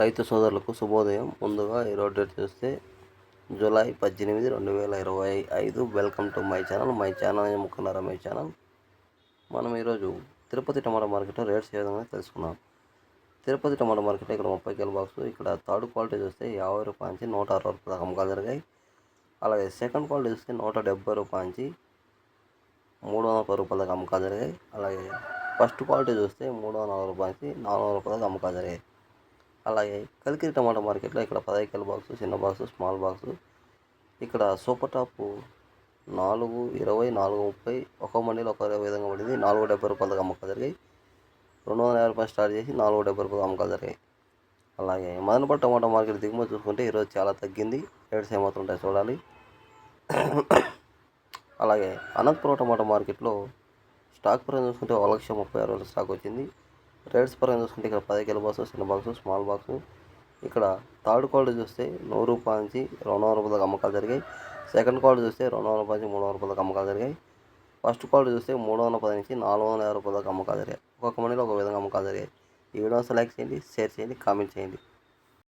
రైతు సోదరులకు శుభోదయం. ముందుగా ఈరోజు డేట్ చూస్తే జూలై పద్దెనిమిది రెండు వేల ఇరవై ఐదు. Welcome to my channel. My channel ముక్కున్న Ramesh channel. మనం ఈరోజు తిరుపతి టమాటా మార్కెట్లో రేట్స్ ఏ విధంగా తెలుసుకున్నాం తిరుపతి టమాటా మార్కెట్ ఇక్కడ ముప్పై కిలో బాక్స్. ఇక్కడ థర్డ్ క్వాలిటీ చూస్తే యాభై రూపాయల నుంచి నూట అరవై రూపాయల అమ్మకాలు జరిగాయి. అలాగే సెకండ్ క్వాలిటీ చూస్తే నూట డెబ్బై రూపాయల నుంచి మూడు వందల పది రూపాయల అమ్మకాలు జరిగాయి. అలాగే ఫస్ట్ క్వాలిటీ చూస్తే మూడు వందల నలభై రూపాయల నుంచి నాలుగు వందల రూపాయలకు అమ్మకాలు జరిగాయి. అలాగే కలికిరి టమాటా మార్కెట్లో ఇక్కడ పదహైదు బాక్సు చిన్న బాక్సు స్మాల్ బాక్సు. ఇక్కడ సూపర్ టాప్ నాలుగు ఇరవై నాలుగు ముప్పై ఒక మండీలో ఒక విధంగా పడింది. నాలుగు డెబ్బై రూపాయలకు అమ్మకాలు జరిగాయి. రెండు వందల యాభై రూపాయలు స్టార్ట్ చేసి నాలుగు డెబ్బై రూపాయలు అమ్మకాలు జరిగాయి. అలాగే మదనపల్లి టమాటా మార్కెట్ దిగుమతి చూసుకుంటే ఈరోజు చాలా తగ్గింది. రేట్స్ ఏమాత్రం చూడాలి. అలాగే అనంతపురం టమాటా మార్కెట్లో స్టాక్ ప్రైస్ చూసుకుంటే ఒక లక్ష ముప్పై ఆరు వేల స్టాక్ వచ్చింది. రేట్స్ పరంగా చూసుకుంటే ఇక్కడ పది కిలో బాక్స్ చిన్న బాక్స్ స్మాల్ బాక్స్. ఇక్కడ థర్డ్ క్వాలిటీ చూస్తే నూరు రూపాయల నుంచి రెండు వందల రూపాయల అమ్మకాలు జరిగాయి. సెకండ్ క్వాలిటీ చూస్తే రెండు వందల రూపాయల నుంచి మూడు వందల రూపాయల అమ్మకాలు జరిగాయి. ఫస్ట్ క్వాలిటీ చూస్తే మూడు వందల పది నుంచి నాలుగు వందల యాభై రూపాయల అమ్మకాలు జరిగాయి. ఒక్కొక్క మందిలో ఒక విధంగా అమ్మకాలు జరిగాయి. ఈ వీడియోస్ లైక్ చేయండి షేర్ చేయండి కామెంట్ చేయండి.